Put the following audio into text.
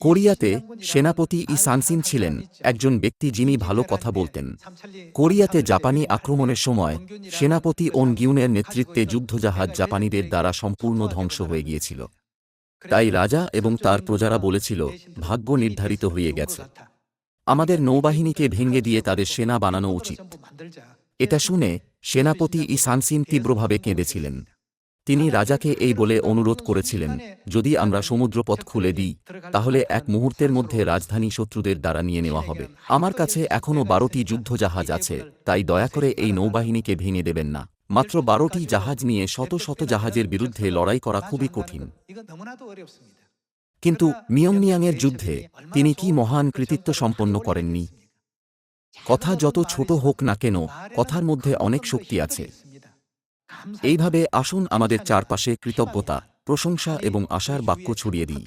কোরিয়াতে সেনাপতি ই সানসিন ছিলেন একজন ব্যক্তি যিনি ভালো কথা বলতেন। কোরিয়াতে জাপানি আক্রমণের সময় সেনাপতি ওন গিউনের নেতৃত্বে যুদ্ধজাহাজ জাপানিদের দ্বারা সম্পূর্ণ ধ্বংস হয়ে গিয়েছিল। তাই রাজা এবং তার প্রজারা বলেছিল, ভাগ্য নির্ধারিত হয়ে গেছে। আমাদের নৌবাহিনীকে ভেঙে দিয়ে তাদের সেনা বানানো উচিত। এটা শুনে সেনাপতি ই সানসিন তীব্রভাবে কেঁদেছিলেন। তিনি রাজাকে এই বলে অনুরোধ করেছিলেন, যদি আমরা সমুদ্রপথ খুলে দিই, তাহলে এক মুহূর্তের মধ্যে রাজধানী শত্রুদের দ্বারা নিয়ে নেওয়া হবে। আমার কাছে এখনও বারোটি যুদ্ধজাহাজ আছে, তাই দয়া করে এই নৌবাহিনীকে ভেঙে দেবেন না। মাত্র বারোটি জাহাজ নিয়ে শত শত জাহাজের বিরুদ্ধে লড়াই করা খুবই কঠিন। কিন্তু মিয়ংনিয়াংয়ের যুদ্ধে তিনি কি মহান কৃতিত্ব সম্পন্ন করেননি? কথা যত ছোট হোক না কেন, কথার মধ্যে অনেক শক্তি আছে। এইভাবে আসুন আমাদের চারপাশে কৃতজ্ঞতা প্রশংসা এবং আশার বাক্য ছড়িয়ে দিই।